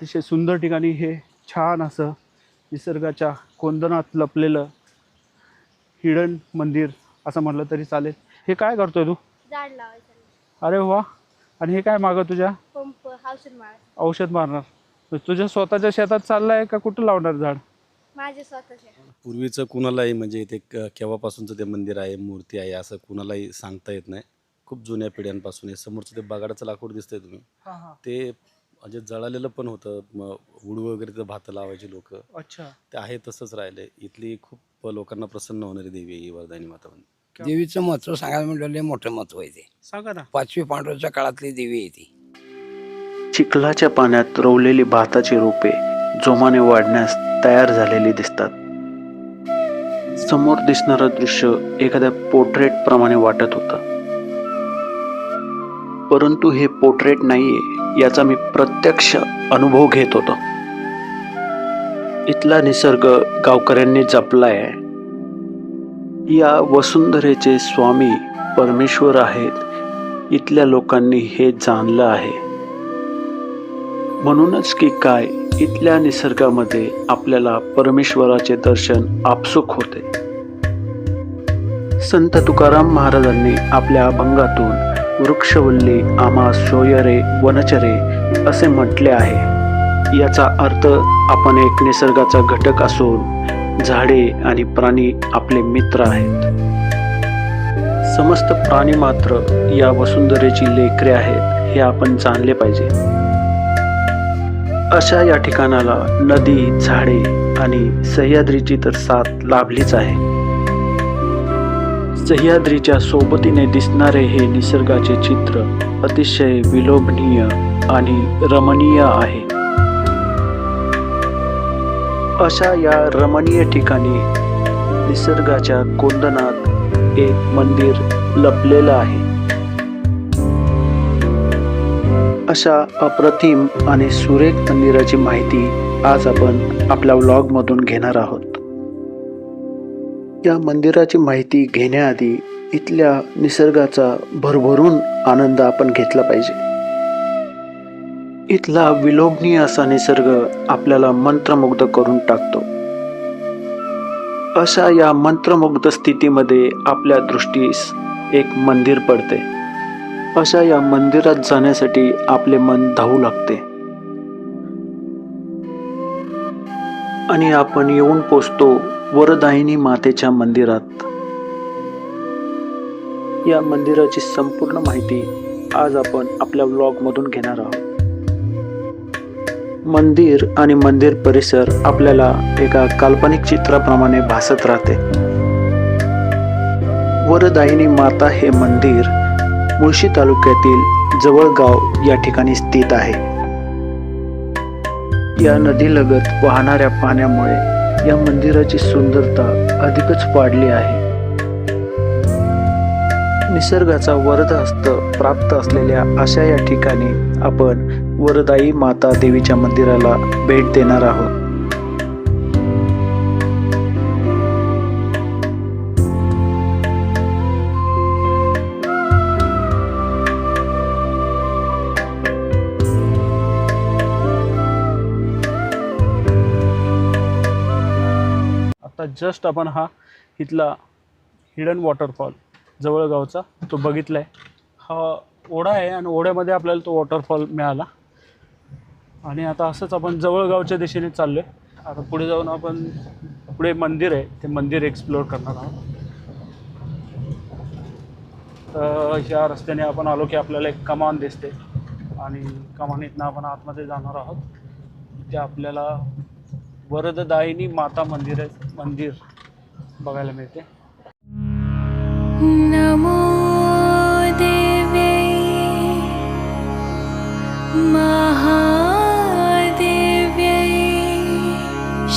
अतिशय सुंदर ठिकाणी हे छान असं निसर्गाच्या कोंदणात लपलेलं हिडन मंदिर असं म्हटलं तरी चालेल. हे काय करतोय तू? झाड लावायचं. अरे वा. आणि हे काय मागं तुझ्या? पंप औषध माळ. औषध मारणार. तुझ्या स्वतःच्या शेतात चाललाय का कुठं लावणार झाड? माझे स्वतःचे पूर्वीचं कुणालाही म्हणजे ते क- केव्हापासूनचं ते मंदिर आहे मूर्ती आहे असं कुणालाही सांगता येत नाही. खूप जुन्या पिढ्यांपासून आहे. समोरचं ते बगाडाचं लाकूड दिसतंय तुम्ही. ते म्हणजे जळालेलं पण होतं. मग उड वगैरे ते भात लावायचे लोक. अच्छा. ते आहे तसंच राहिले. इथली खूप लोकांना प्रसन्न होणारी देवी आहे ही वरदानी माता म्हणजे देवीचं महत्त्व सांगायला म्हटलं लय मोठं महत्त्व आहे ते. सांगा ना. पाचवी पांडवाच्या काळातली देवी आहे ती. चिखलाच्या पाण्यात रोवलेली भाताची रोपे जोमाने वाढण्यास तयार झालेली दिसतात. समोर दिसणारं दृश्य एखाद्या पोर्ट्रेट प्रमाणे वाटत होतं. परंतु हे पोर्ट्रेट नाहीये याचा मी प्रत्यक्ष अनुभव घेत होतो. इथला निसर्ग गावकऱ्यांनी जपलाय. या वसुंधरेचे स्वामी परमेश्वर आहेत इथल्या लोकांनी हे जाणलं आहे. म्हणूनच की काय इथल्या निसर्गामध्ये आपल्याला परमेश्वराचे दर्शन आपसुक होते. संत तुकाराम महाराजांनी आपल्या अभंगातून वृक्षवल्ली आम्हा सोयरे वनचरे असे म्हटले आहे. याचा अर्थ आपण एक निसर्गाचा घटक असून झाडे आणि प्राणी आपले मित्र आहेत. समस्त प्राणी मात्र या वसुंधरेची लेकरे आहेत हे आपण जाणले पाहिजे. अशा या ठिकाणाला नदी झाडे आणि सह्याद्रीची तर साथ लाभलीच आहे. सह्याद्रीच्या सोबतीने दिसणारे हे निसर्गाचे चित्र अतिशय विलोभनीय आणि रमणीय आहे. अशा या रमणीय ठिकाणी निसर्गाच्या कोंदनात एक मंदिर लपलेलं आहे. अशा अप्रतिम आणि सुरेख मंदिराची माहिती आज आपण आपल्या व्लॉगमधून घेणार आहोत. या मंदिराची माहिती घेण्याआधी इथल्या निसर्गाचा भरभरून आनंद आपण घेतला पाहिजे. इथला विलोभनीय असा निसर्ग आपल्याला मंत्रमुग्ध करून टाकतो. अशा या मंत्रमुग्ध स्थितीमध्ये आपल्या दृष्टीस एक मंदिर पडते. अशा या मंदिरात जाण्यासाठी आपले मन धावू लागते. आणि आपण येऊन पोचतो वरदायिनी मातेच्या मंदिरात. या मंदिराची संपूर्ण माहिती आज आपण आपल्या व्लॉगमधून घेणार आहोत. मंदिर आणि मंदिर परिसर आपल्याला एका काल्पनिक चित्राप्रमाणे भासत राहते. वरदायिनी माता हे मंदिर मुळशी तालुक्यातील जवळगाव या ठिकाणी स्थित आहे. या नदीलगत वाहणाऱ्या पाण्यामुळे या मंदिराची सुंदरता अधिकच वाढली आहे. निसर्गाचा वरदहस्त प्राप्त असलेल्या अशा या ठिकाणी आपण वरदाई माता देवीच्या मंदिराला भेट देणार आहोत. जस्ट आपण हा इथला हिडन वॉटरफॉल जवळगावचा तो बघितला आहे हा ओढा आहे आणि ओढ्यामध्ये आपल्याला तो वॉटरफॉल मिळाला. आणि आता असंच आपण जवळगावच्या दिशेने चाललो आहे आता पुढे जाऊन आपण पुढे मंदिर आहे. ते मंदिर एक्सप्लोअर करणार आहोत. तर ह्या रस्त्याने आपण आलो की आपल्याला एक कमान दिसते. आणि कमानीतनं आपण आतमध्ये जाणार आहोत. ते आपल्याला वरददायिनी माता मंदिर मंदिर बघायला मिळते. नमो देव्यै महादेव्यै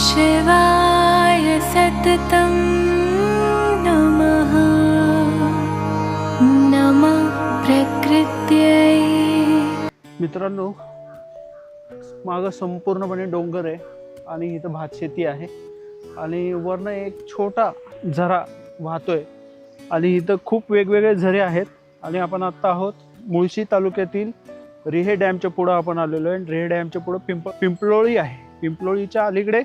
शिवाय सततं नमः। नमः प्रकृत्यै। मित्रांनो मागं संपूर्णपणे डोंगर आहे. आणि इथं भातशेती आहे. आणि वरनं एक छोटा झरा वाहतोय. आणि इथं खूप वेगवेगळे झरे आहेत. आणि आपण आत्ता आहोत मुळशी तालुक्यातील रिहे डॅमच्या पुढं आपण आलेलो आहे. आणि रिहे डॅमच्या पुढं पिंप पिंपळोळी आहे. पिंपळोळीच्या अलीकडे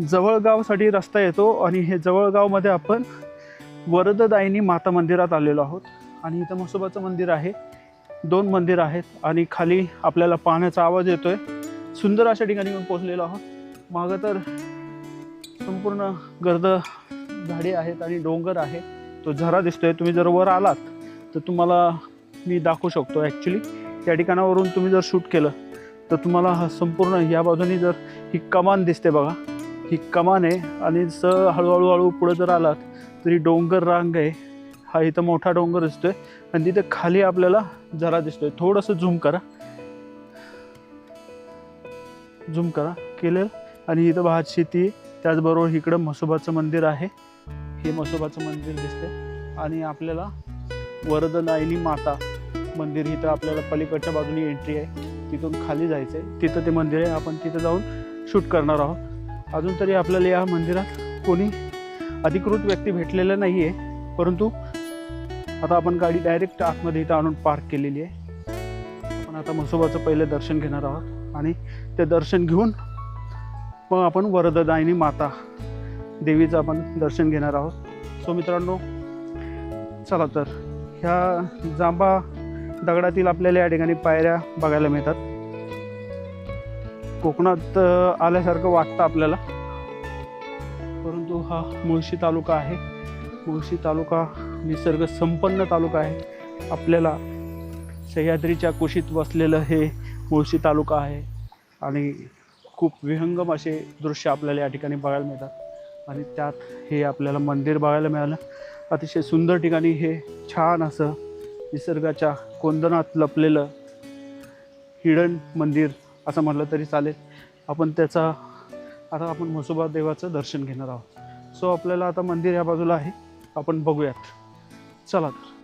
जवळगावसाठी रस्ता येतो. आणि हे जवळगावमध्ये आपण वरददायिनी माता मंदिरात आलेलो आहोत. आणि इथं म्हसोबाचं मंदिर आहे. दोन मंदिर आहेत. आणि खाली आपल्याला पाण्याचा आवाज येतोय. सुंदर अशा ठिकाणी येऊन पोहोचलेलो आहोत. मागं तर संपूर्ण गर्द झाडे आहेत आणि डोंगर आहे. तो झरा दिसतोय. तुम्ही जर वर आलात तर तुम्हाला मी दाखवू शकतो ॲक्च्युली त्या ठिकाणावरून तुम्ही जर शूट केलं तर तुम्हाला हा संपूर्ण या बाजूनी जर ही कमान दिसते बघा. ही कमान आहे आणि स हळूहळू हळू पुढे जर आलात तरी डोंगर रांग आहे. हा इथं मोठा डोंगर दिसतोय आणि तिथे खाली आपल्याला झरा दिसतोय. थोडंसं झूम करा. झूम करा. केलं आणि इथं भात शेती त्याचबरोबर इकडं म्हसोबाचं मंदिर आहे. हे म्हसोबाचं मंदिर दिसते आणि आपल्याला वरदनायनी माता मंदिर इथं आपल्याला पलीकडच्या बाजूनी एंट्री आहे. तिथून खाली जायचं आहे तिथं ते मंदिर आहे. आपण तिथं जाऊन शूट करणार आहोत. अजून तरी आपल्याला या मंदिरात कोणी अधिकृत व्यक्ती भेटलेलं नाही आहे परंतु आता आपण गाडी डायरेक्ट आतमध्ये इथं आणून पार्क केलेली आहे. आपण आता म्हसोबाचं पहिले दर्शन घेणार आहोत. आणि ते दर्शन घेऊन मग आपण वरददायिनी माता देवीचं आपण दर्शन घेणार आहोत. सो मित्रांनो चला तर ह्या जांबा दगडातील आपल्याला या ठिकाणी पायऱ्या बघायला मिळतात. कोकणात आल्यासारखं वाटतं आपल्याला. परंतु हा मुळशी तालुका आहे. मुळशी तालुका निसर्ग संपन्न तालुका आहे. आपल्याला सह्याद्रीच्या कुशीत वसलेलं हे मुळशी तालुका आहे. आणि खूप विहंगम असे दृश्य आपल्याला या ठिकाणी बघायला मिळतात. आणि त्यात हे आपल्याला मंदिर बघायला मिळालं. अतिशय सुंदर ठिकाणी हे छान असं निसर्गाच्या कोंदनात लपलेलं हिडन मंदिर असं म्हटलं तरी चालेल. आपण त्याचा आता आपण म्हसोबा देवाचं दर्शन घेणार आहोत. सो आपल्याला आता मंदिर या बाजूला आहे. आपण बघूयात. चला तर.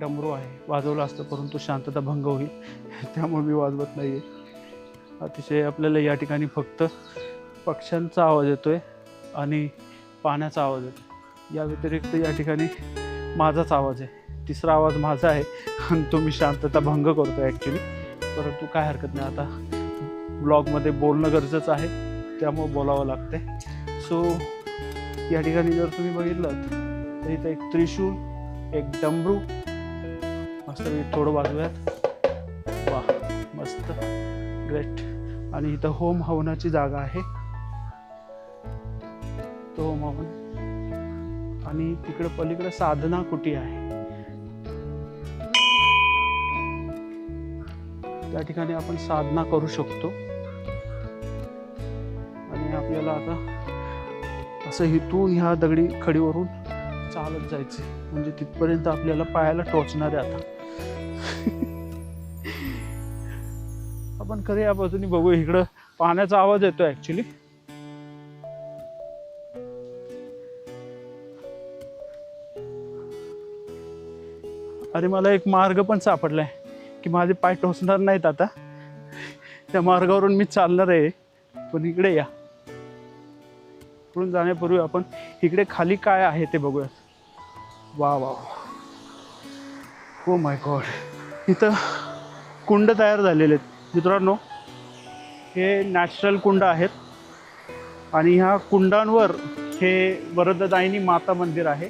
डमरू आहे. वाजवलं असतं परंतु शांतता भंग होईल. त्यामुळे मी वाजवत नाही आहे अतिशय आपल्याला या ठिकाणी फक्त पक्ष्यांचा आवाज येतो आहे आणि पाण्याचा आवाज येतो या व्यतिरिक्त या ठिकाणी माझाच आवाज आहे. तिसरा आवाज माझा आहे आणि तो मी शांतता भंग करतो ॲक्च्युली परंतु काय हरकत नाही. आता ब्लॉगमध्ये बोलणं गरजेचं आहे. त्यामुळं बोलावं लागते सो या ठिकाणी जर तुम्ही बघितलं तर इथं एक त्रिशूल एक डमरू मस्त मी थोडं वाजवूयात वा मस्त. ग्रेट आणि इथं होम हवनाची जागा आहे. तो होम हवन. आणि तिकडे पलीकडे साधना कुटी आहे. त्या ठिकाणी आपण साधना करू शकतो. आणि आपल्याला आता असं इथून ह्या दगडी खडीवरून चालत जायचे. म्हणजे तिथपर्यंत आपल्याला पायाला टोचणार आहे आता. आपण खरे या बाजूने बघू इकडं पाण्याचा आवाज येतो ऍक्च्युली अरे मला एक मार्ग पण सापडलाय की माझे पाय टोचणार नाहीत आता. त्या मार्गावरून मी चालणार आहे पण इकडे या. इकडून जाण्यापूर्वी आपण इकडे खाली काय आहे ते बघूयात. वा वा हो माय गॉड इथं कुंड तयार झालेले आहेत. मित्रांनो हे नॅचरल कुंड आहेत. आणि ह्या कुंडांवर हे वरददायिनी माता मंदिर आहे.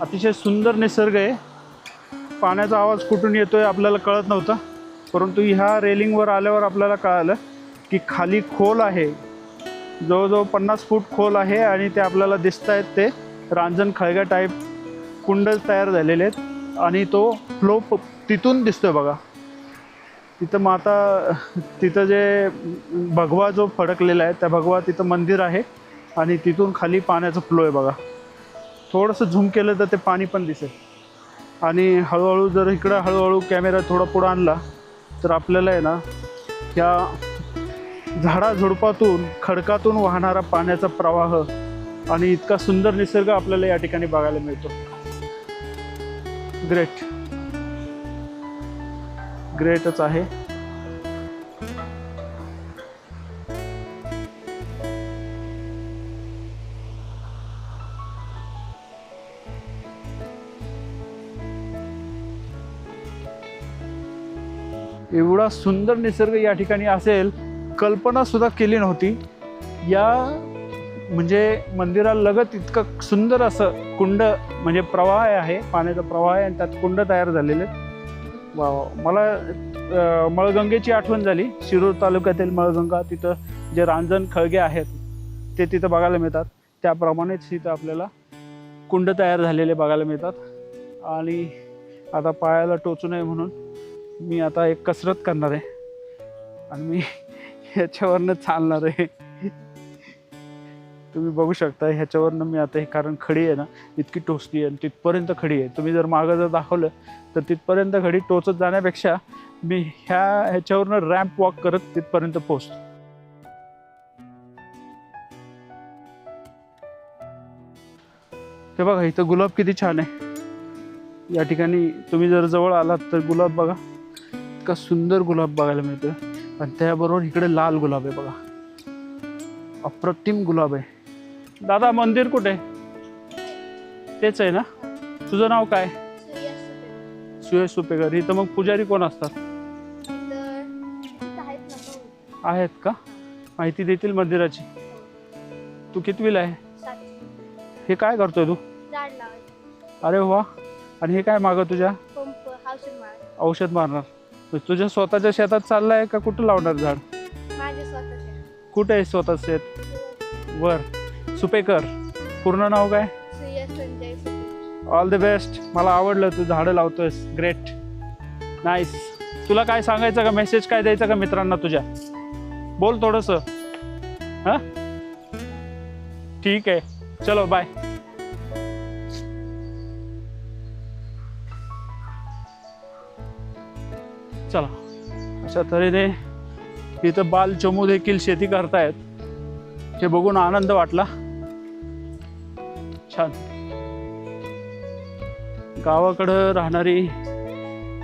अतिशय सुंदर निसर्ग आहे. पाण्याचा आवाज कुठून आहे आपल्याला कळत नव्हता. परंतु ह्या रेलिंगवर आल्यावर आपल्याला कळालं की खाली खोल आहे. जवळजवळ पन्नास फूट खोल आहे आणि ते आपल्याला दिसत आहेत ते रांजण खळग्या टाईप कुंड तयार झालेले आहेत आणि तो फ्लो तिथून दिसतोय बघा. तिथं माता तिथं जे भगवा जो फडकलेला आहे त्या भगवा तिथं मंदिर आहे आणि तिथून खाली पाण्याचा फ्लो आहे बघा. थोडंसं झूम केलं तर ते पाणी पण दिसेल. आणि हळूहळू जर इकडं हळूहळू कॅमेरा थोडा पुढं आणला तर आपल्याला आहे ना या झाडाझुडपातून खडकातून वाहणारा पाण्याचा प्रवाह आणि इतका सुंदर निसर्ग आपल्याला या ठिकाणी बघायला मिळतो. ग्रेट ग्रेटच आहे. एवढा सुंदर निसर्ग या ठिकाणी असेल कल्पना सुद्धा केली नव्हती. या म्हणजे मंदिरालगत इतकं सुंदर असं कुंड म्हणजे प्रवाह आहे पाण्याचा प्रवाह आहे आणि त्यात कुंड तयार झालेले वा वा. मला मळगंगेची आठवण झाली. शिरूर तालुक्यातील मळगंगा तिथं जे रांजण खळगे आहेत ते तिथं बघायला मिळतात. त्याप्रमाणेच तिथं आपल्याला कुंड तयार झालेले बघायला मिळतात. आणि आता पायाला टोचू नये म्हणून मी आता एक कसरत करणार आहे. आणि मी याच्यावरनं चालणार आहे. तुम्ही बघू शकता ह्याच्यावरनं मी आता हे कारण खडी आहे ना इतकी टोचली आहे आणि तिथपर्यंत खडी आहे. तुम्ही जर मागं जर दाखवलं तर तिथपर्यंत खडी टोचत जाण्यापेक्षा मी ह्या ह्याच्यावरनं रॅम्प वॉक करत तिथपर्यंत पोचतो हे बघा इथं गुलाब किती छान आहे. या ठिकाणी तुम्ही जर जवळ आलात तर गुलाब बघा इतका सुंदर गुलाब बघायला मिळतं आणि त्याबरोबर इकडे लाल गुलाब आहे बघा. अप्रतिम गुलाब आहे. दादा मंदिर कुठे? तेच आहे ना? तुझं नाव काय? सुयश सुपे. सुयश सुपेकर. इथं मग पुजारी कोण असतात? आहेत का? माहिती देतील मंदिराची. तू कितवीला आहे? हे काय करतोय तू? अरे वा. आणि हे काय मागं तुझ्या? औषध मारणार. तुझ्या स्वतःच्या शेतात चाललाय का कुठं लावणार झाड? कुठे आहे स्वतः शेत? वर. सुपेकर. पूर्ण नाव काय? ऑल द बेस्ट मला आवडलं तू झाडं लावतोयस. ग्रेट नाईस तुला काय सांगायचं का? मेसेज काय द्यायचा का मित्रांना तुझ्या? बोल थोडंसं. हां? ठीक आहे. चलो बाय चला. अशा तऱ्हेने इथं बाल चमू देखील शेती करतायत. हे बघून आनंद वाटला. छान. गावाकडं राहणारी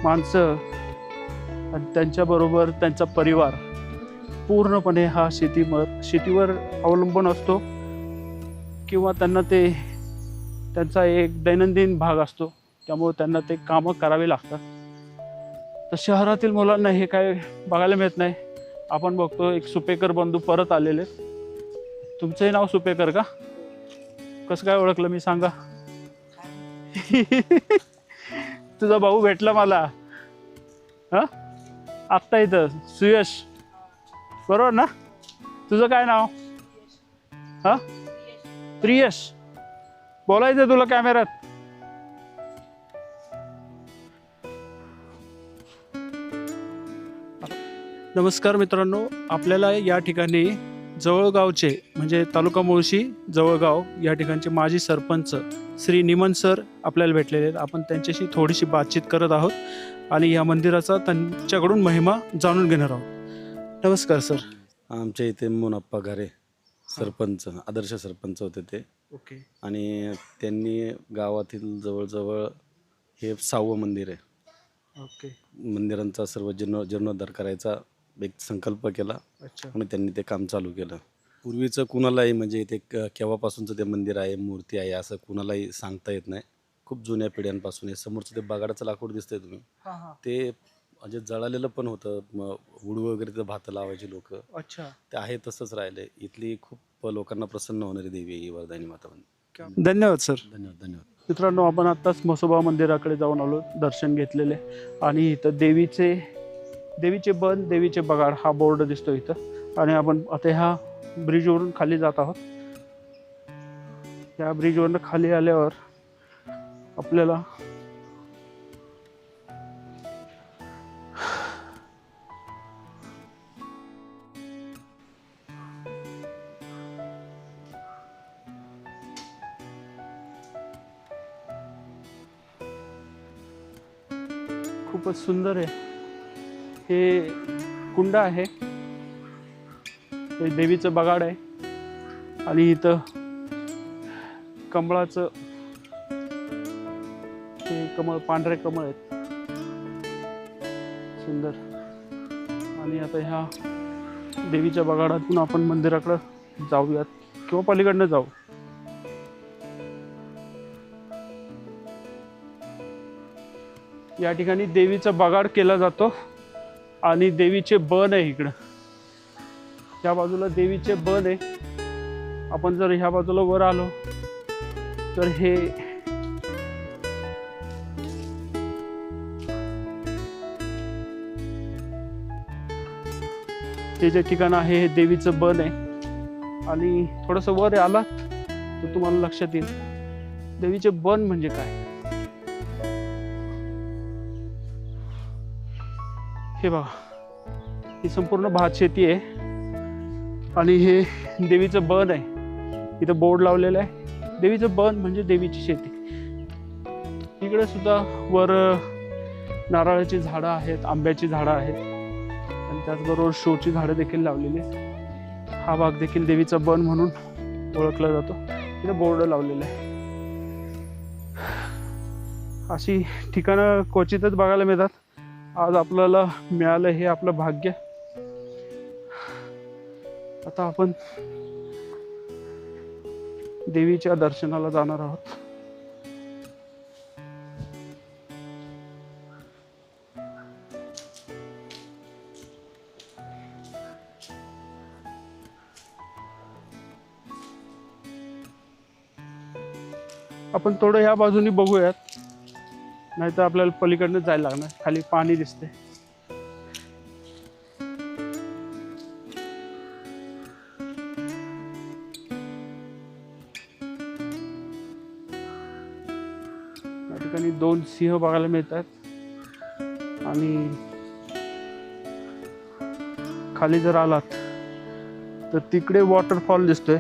माणसं आणि त्यांच्याबरोबर त्यांचा परिवार पूर्णपणे हा शेतीवर शेतीवर अवलंबून असतो किंवा त्यांना ते त्यांचा एक दैनंदिन भाग असतो. त्यामुळे त्यांना ते कामं करावी लागतात. तर शहरातील मुलांना हे काय बघायला मिळत नाही. आपण बघतो एक सुपेकर बंधू परत आलेले तुमचंही नाव सुपेकर का? कसं काय ओळखलं मी सांगा? तुझा भाऊ भेटला मला. हा? आत्ता इथं सुयश. बरोबर ना? तुझं काय नाव? हां? प्रियश. बोलायचं तुला कॅमेऱ्यात. नमस्कार मित्रांनो आपल्याला या ठिकाणी जवळगावचे म्हणजे तालुका मुळशी जवळगाव या ठिकाणचे माजी सरपंच श्री निमन सर आपल्याला भेटलेले आहेत. आपण त्यांच्याशी थोडीशी बातचीत करत आहोत आणि या मंदिराचा त्यांच्याकडून महिमा जाणून घेणार आहोत. नमस्कार सर. आमच्या इथे मोनप्पा घरे सरपंच आदर्श सरपंच होते ते. ओके. आणि त्यांनी गावातील जवळजवळ हे सहावं मंदिर आहे. ओके. मंदिरांचा सर्व जीर्ण जीर्णोद्धार करायचा एक संकल्प केला. अच्छा. आणि त्यांनी ते काम चालू केलं. पूर्वीचं कुणालाही म्हणजे इथे क- केव्हापासूनचं ते मंदिर आहे मूर्ती आहे असं कुणालाही सांगता येत नाही. खूप जुन्या पिढ्यांपासून आहे. समोरचं ते बागाडाचं लाकूड दिसतंय तुम्ही. हां हां. ते म्हणजे जळालेलं पण होतं. उड वगैरे तर भातं लावायची लोक. अच्छा. ते आहे तसंच राहिले इथली खूप लोकांना प्रसन्न होणारी देवी आहे ही वरदानी माता म्हणजे धन्यवाद सर. धन्यवाद धन्यवाद. मित्रांनो आपण आत्ताच म्हसोबा मंदिराकडे जाऊन आलो दर्शन घेतलेले. आणि इथं देवीचे देवीचे बन देवीचे बगाड हा बोर्ड दिसतो इथं. आणि आपण आता ह्या ब्रिजवरून खाली जात आहोत. या ब्रिजवरून खाली आल्यावर आपल्याला खूपच सुंदर आहे. हे कुंड आहे. हे देवीचं बगाड आहे. आणि इथं कमळाचं हे कमळ पांढरे कमळ आहेत. सुंदर. आणि आता ह्या देवीच्या बगाडातून आपण मंदिराकडं जाऊयात किंवा पलीकडनं जाऊ. या ठिकाणी देवीचा बगाड केला जातो. आणि देवीचे बन आहे इकडं. त्या बाजूला देवीचे बन आहे. आपण जर ह्या बाजूला वर आलो तर हे हे जे ठिकाण आहे हे देवीचं बन आहे. आणि थोडंसं वर आलात तर तुम्हाला लक्षात येईल. देवीचे बन म्हणजे काय? हे बघा ही संपूर्ण भात शेती आहे. आणि हे देवीचं बन आहे. इथं बोर्ड लावलेलं आहे. देवीचं बन म्हणजे देवीची शेती. इकडे सुद्धा वर नारळाची झाडं आहेत आंब्याची झाडं आहेत. आणि त्याचबरोबर शोची झाडं देखील लावलेली आहेत. हा भाग देखील देवीचा बन म्हणून ओळखला जातो. तिथे बोर्ड लावलेला आहे. अशी ठिकाणं क्वचितच बघायला मिळतात. आज आपल्याला मिळालं हे आपलं भाग्य. आता आपण देवीच्या दर्शनाला जाणार आहोत. आपण थोडं ह्या बाजूनी बघूयात. नाहीतर आपल्याला पलीकडनं जायला लागणार. खाली पाणी दिसते या ठिकाणी दोन सिंह बघायला मिळतात. आणि खाली जर आलात तर तिकडे वॉटरफॉल दिसतोय.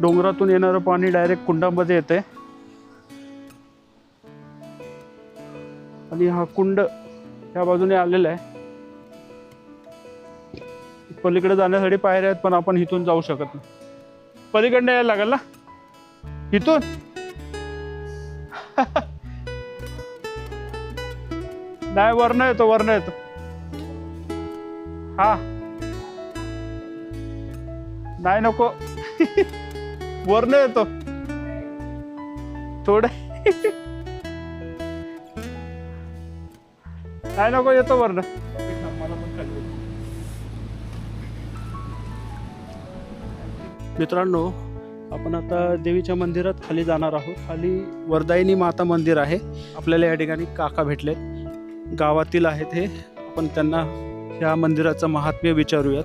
डोंगरातून येणारं पाणी डायरेक्ट कुंडामध्ये येते आणि हा कुंड या बाजूने आलेला आहे. पलीकडे जाण्यासाठी पायऱ्या आहेत पण आपण इथून जाऊ शकत नाही. पलीकडनं यायला लागेल ना? इथून? नाही वरण येतो वरण येतो. हा. नाही नको. वर्ण येतो. थोडं. नाही नको येतो वरनं. मित्रांनो आपण आता देवीच्या मंदिरात खाली जाणार आहोत. खाली वरदायिनी माता मंदिर आहे. आपल्याला या ठिकाणी काका भेटलेत. गावातील आहेत हे. आपण त्यांना ह्या मंदिराचं महात्म्य विचारूयात.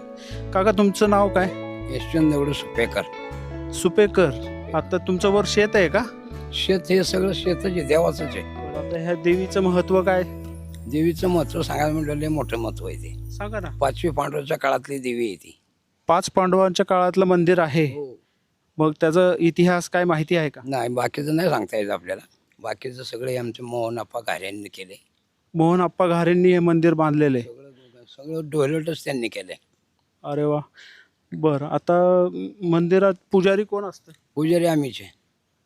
काका तुमचं नाव काय? यशवंत दगडू सुपेकर. सुपेकर. आता तुमचं वर शेत आहे का? शेत हे सगळं शेतच आहे देवाचंच आहे. आता ह्या देवीचं महत्त्व काय? देवीचं महत्त्व सांगायला म्हटलं लय मोठं महत्त्व आहे ते. सांगा ना. पाचवी पांडवाच्या काळातली देवी आहे ती. पाच पांडवांच्या काळातलं मंदिर आहे. मग त्याचा इतिहास काय माहिती आहे का? नाही बाकीचं नाही सांगता येत आपल्याला. बाकीचं सगळे आमचे मोहन आप्पा घाऱ्यांनी केले. मोहन आप्पा घारेंनी हे मंदिर बांधलेले. सगळं सगळं डोलटच त्यांनी केले अरे वा. बरं आता मंदिरात पुजारी कोण असतं? पुजारी आम्हीच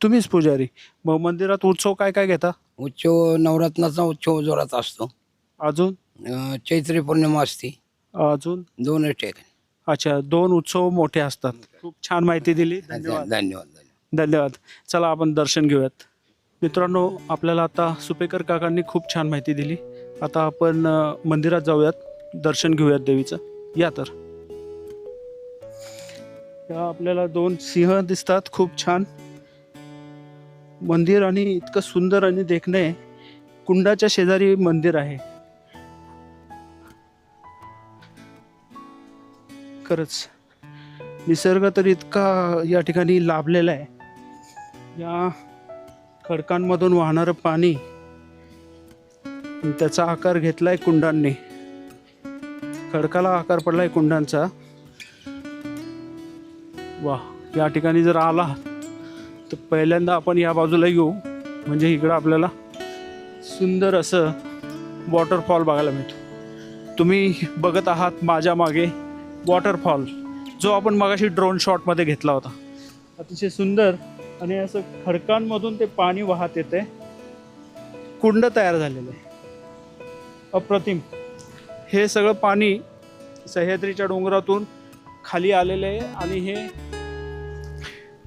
तुम्हीच पुजारी. मग मंदिरात उत्सव काय काय घेता? उत्सव नवरात्राचा उत्सव जोरात असतो. अजून? अं, चैत्री पौर्णिमा असते. अजून? दोनच ठिकाणी अच्छा दोन उत्सव मोठे असतात. खूप छान माहिती दिली. धन्यवाद. धन्यवाद धन्यवाद. धन्यवाद. चला आपण दर्शन घेऊयात. मित्रांनो आपल्याला आता सुपेकर काकांनी खूप छान माहिती दिली. आता आपण अ, मंदिरात जाऊयात. दर्शन घेऊयात देवीचं. या तर. या आपल्याला दोन सिंह दिसतात. खूप छान. मंदिर आणि इतकं सुंदर आणि देखणं आहे. कुंडाच्या शेजारी मंदिर आहे. खरंच निसर्ग तर इतका या ठिकाणी लाभलेला आहे. या खडकांमधून वाहणारं पाणी त्याचा आकार घेतलाय कुंडांनी. खडकाला आकार पडलाय कुंडांचा. वा या ठिकाणी जर आला तर पहिल्यांदा आपण या बाजूला येऊ. म्हणजे इकडं आपल्याला सुंदर असं वॉटरफॉल बघायला मिळतो. तुम्ही बघत आहात माझ्या मागे वॉटरफॉल जो आपण मगाशी ड्रोन शॉटमध्ये घेतला होता. अतिशय सुंदर आणि असं खडकांमधून ते पाणी वाहत येते. कुंड तयार झालेलं आहे. अप्रतिम. हे सगळं पाणी सह्याद्रीच्या डोंगरातून खाली आलेलं आहे आणि हे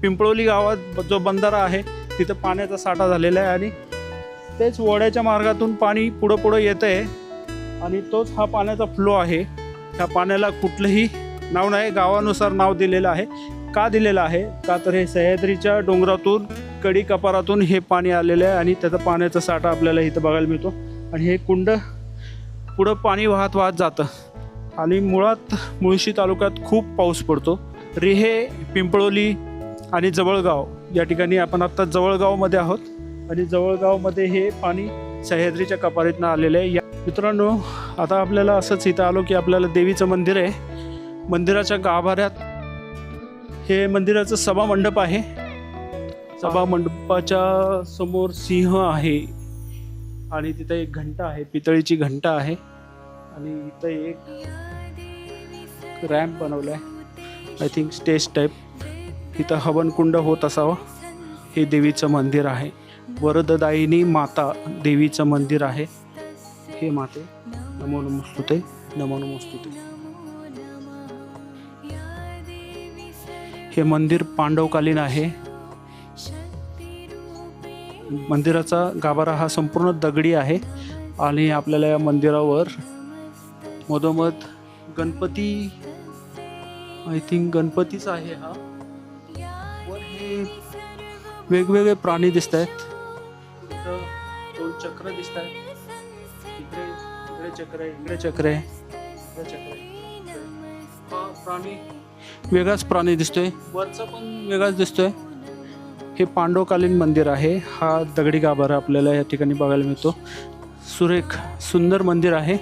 पिंपळोली गावात जो बंधारा आहे तिथं पाण्याचा साठा झालेला आहे आणि तेच ओढ्याच्या मार्गातून पाणी पुढं पुढं येतं आहे आणि तोच हा पाण्याचा फ्लो आहे. ह्या पाण्याला कुठलंही नाव नाही गावानुसार नाव दिलेलं आहे. का दिलेलं आहे? का तर हे सह्याद्रीच्या डोंगरातून कडी कपारातून हे पाणी आलेलं आहे आणि त्याचा पाण्याचा साठा आपल्याला इथं बघायला मिळतो. आणि हे कुंड पुढं पाणी वाहत वाहत जातं. आणि मुळात मुळशी तालुक्यात खूप पाऊस पडतो. रिहे पिंपळोली आणि जवळगाव. या ठिकाणी आपण आत्ता जवळगावमध्ये आहोत. आणि जवळगावमध्ये हे पाणी सह्याद्रीच्या कपारीतनं आलेलं आहे. या मित्रांनो आता आपल्याला असंच इथं आलो की आपल्याला देवीचं मंदिर आहे. मंदिराच्या गाभाऱ्यात हे मंदिराचं सभा मंडप आहे. सभा मंडपाच्या समोर सिंह आहे. आणि तिथं एक घंटा आहे पितळीची घंटा आहे. आणि इथं एक रॅम्प बनवला आहे आय थिंक स्टेज टाईप. इथं हवनकुंड होत असावं. हे देवीचं मंदिर आहे. वरददायिनी माता देवीचं मंदिर आहे. हे माते नमो नमस्तुते नमो नमस्तुते हे मंदिर पांडवकालीन आहे. मंदिराचा गाभारा हा संपूर्ण दगडी आहे आणि आपल्याला या मंदिरावर मधोमध गणपती आय थिंक गणपतीच आहे हा. वेगवेगळे प्राणी दिसत आहेत दोन चक्र दिसत आहेत इकडे इकडे चक्र आहे इकडे चक्र आहे. इकडे चक्र आहे. इकडे. हा प्राणी. वेगळाच प्राणी दिसतोय. वरचा पण वेगळाच दिसतोय. हे पांडवकालीन मंदिर आहे. हा दगडी गाभारा आपल्याला या ठिकाणी बघायला मिळतो. सुरेख सुंदर मंदिर आहे.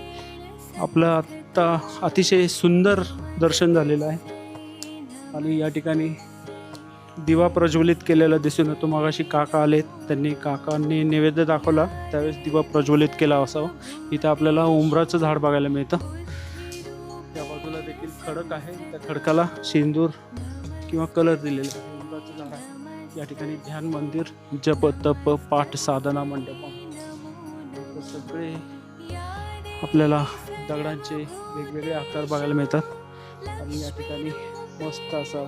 आपलं आत्ता अतिशय सुंदर दर्शन झालेलं आहे. आणि या ठिकाणी दिवा प्रज्वलित केलेला दिसून येतो. मगाशी काका आलेत त्यांनी काकांनी नैवेद्य दाखवला. त्यावेळेस दिवा प्रज्वलित केला असावा. इथं आपल्याला उंबराचं झाड बघायला मिळतं. त्या बाजूला देखील खडक आहे. त्या खडकाला शेंदूर किंवा कलर दिलेला आहे. उंबराचं झाड आहे. या ठिकाणी ध्यान मंदिर जप तप पाठ साधना मंडप. सगळे आपल्याला दगडांचे वेगवेगळे आकार बघायला मिळतात. आणि या ठिकाणी मस्त असा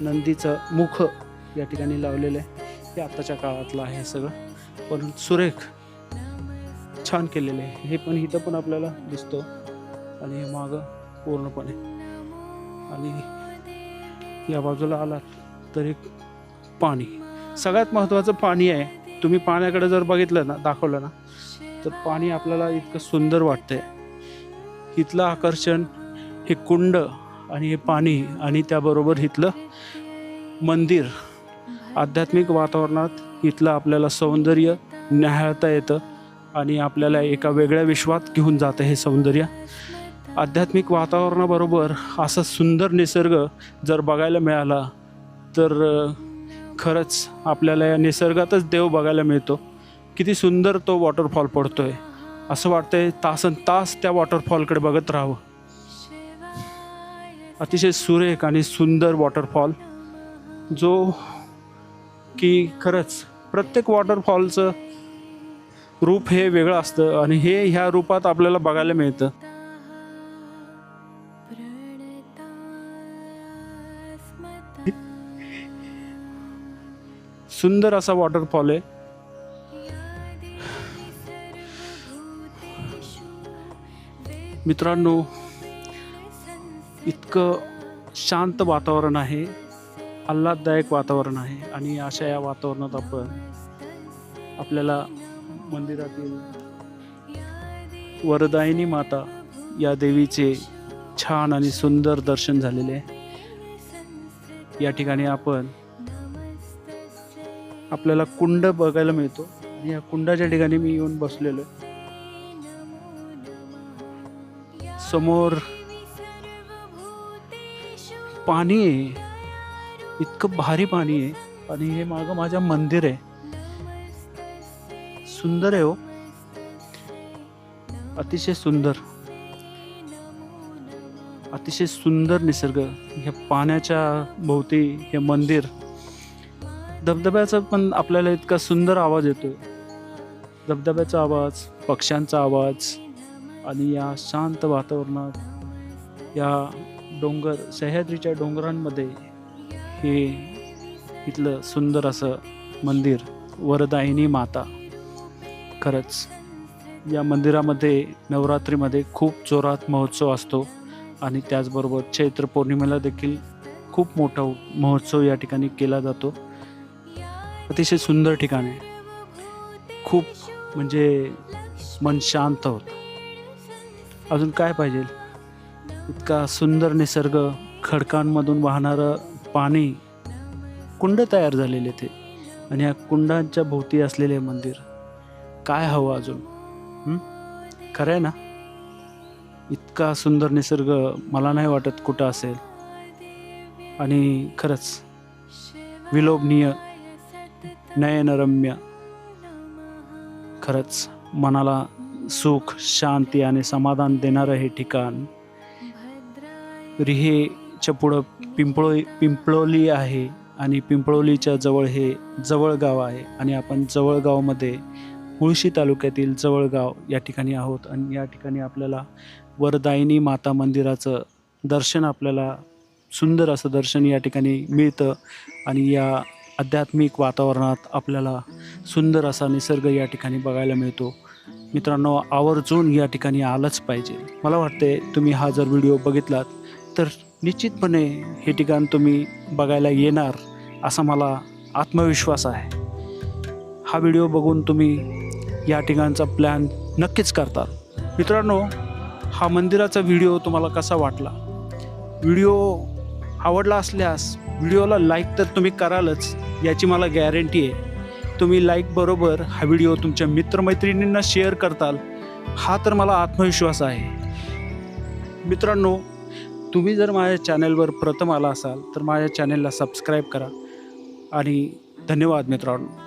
नंदीचं मुख या ठिकाणी लावलेलं आहे. हे आत्ताच्या काळातलं आहे सगळं. पण सुरेख छान केलेलं आहे. हे पण इथं पण आपल्याला दिसतो. आणि हे मागं पूर्णपणे. आणि या बाजूला आलात तर एक पाणी. सगळ्यात महत्त्वाचं पाणी आहे. तुम्ही पाण्याकडे जर बघितलं ना दाखवलं ना तर पाणी आपल्याला इतकं सुंदर वाटतंय. इथलं आकर्षण हे कुंड आणि हे पाणी आणि त्याबरोबर इथलं मंदिर. आध्यात्मिक वातावरणात इथलं आपल्याला सौंदर्य न्याहाळता येतं आणि आपल्याला एका वेगळ्या विश्वात घेऊन जातं हे सौंदर्य. आध्यात्मिक वातावरणाबरोबर असा सुंदर निसर्ग जर बघायला मिळाला तर खरंच आपल्याला या निसर्गातच देव बघायला मिळतो. किती सुंदर तो वॉटरफॉल पडतो आहे असं वाटतंय तासन तास त्या वॉटरफॉलकडे बघत राहावं. अतिशय सुरेख आणि सुंदर वॉटरफॉल जो की खरंच प्रत्येक वॉटरफॉलचं रूप हे वेगळं असतं आणि हे ह्या रूपात आपल्याला बघायला मिळतं. सुंदर असा वॉटरफॉल आहे. मित्रांनो इतकं शांत वातावरण आहे. आल्हाददायक वातावरण आहे आणि अशा या वातावरणात आपण आपल्याला मंदिरातील वरदायिनी माता या देवीचे छान आणि सुंदर दर्शन झालेले आहे. या ठिकाणी आपण आपल्याला कुंड बघायला मिळतो. आणि या कुंडाच्या ठिकाणी मी येऊन बसलेलो समोर पाणी आहे. इतकं भारी पाणी आहे. आणि हे मागं माझ्या मंदिर आहे. सुंदर आहे हो. अतिशय सुंदर. अतिशय सुंदर निसर्ग. ह्या पाण्याच्या भोवती हे मंदिर. धबधब्याचा पण आपल्याला इतका सुंदर आवाज येतो धबधब्याचा आवाज पक्ष्यांचा आवाज आणि या शांत वातावरणात या डोंगर सह्याद्रीच्या डोंगरांमध्ये हे इथलं सुंदर असं मंदिर वरदायिनी माता. खरंच या मंदिरामध्ये नवरात्रीमध्ये खूप जोरात महोत्सव असतो आणि त्याचबरोबर चैत्र पौर्णिमेला देखील खूप मोठा महोत्सव या ठिकाणी केला जातो. अतिशय सुंदर ठिकाण आहे. खूप म्हणजे मन शांत होतं. अजून काय पाहिजे? इतका सुंदर निसर्ग खडकांमधून वाहणारं पाणी कुंड तयार झालेले ते. आणि या कुंडांच्या भोवती असलेले मंदिर काय हवं अजून? खरं आहे ना? इतका सुंदर निसर्ग मला नाही वाटत कुठं असेल. आणि खरंच विलोभनीय नयनरम्य. खरंच मनाला सुख शांती आणि समाधान देणारं हे ठिकाण. रिहे रिहेच्या पुढं पिंपळो पिंपळोली आहे आणि पिंपळोलीच्या जवळ हे जवळगाव आहे. आणि आपण जवळगावमध्ये मुळशी तालुक्यातील जवळगाव या ठिकाणी आहोत. आणि या ठिकाणी आपल्याला वरदायिनी माता मंदिराचं दर्शन आपल्याला सुंदर असं दर्शन या ठिकाणी मिळतं. आणि या आध्यात्मिक वातावरणात आपल्याला सुंदर असा निसर्ग या ठिकाणी बघायला मिळतो. मित्रांनो आवर्जून या ठिकाणी आलंच पाहिजे. मला वाटते तुम्ही हा जर व्हिडिओ बघितलात तर निश्चितपणे हे ठिकाण तुम्ही बघायला येणार असा मला आत्मविश्वास आहे. हा व्हिडिओ बघून तुम्ही या ठिकाणचा प्लॅन नक्कीच करतात मित्रांनो हा मंदिराचा व्हिडिओ तुम्हाला कसा वाटला? व्हिडिओ आवडला असल्यास व्हिडिओला लाईक तर तुम्ही करालच याची मला गॅरंटी आहे. तुम्ही लाईक बरोबर हा व्हिडिओ तुमच्या मित्रमैत्रिणींना शेअर करताल हा तर मला आत्मविश्वास आहे. मित्रांनो तुम्ही जर माझ्या चॅनलवर प्रथम आला असाल तर माझ्या चॅनलला सबस्क्राईब करा. आणि धन्यवाद मित्रांनो.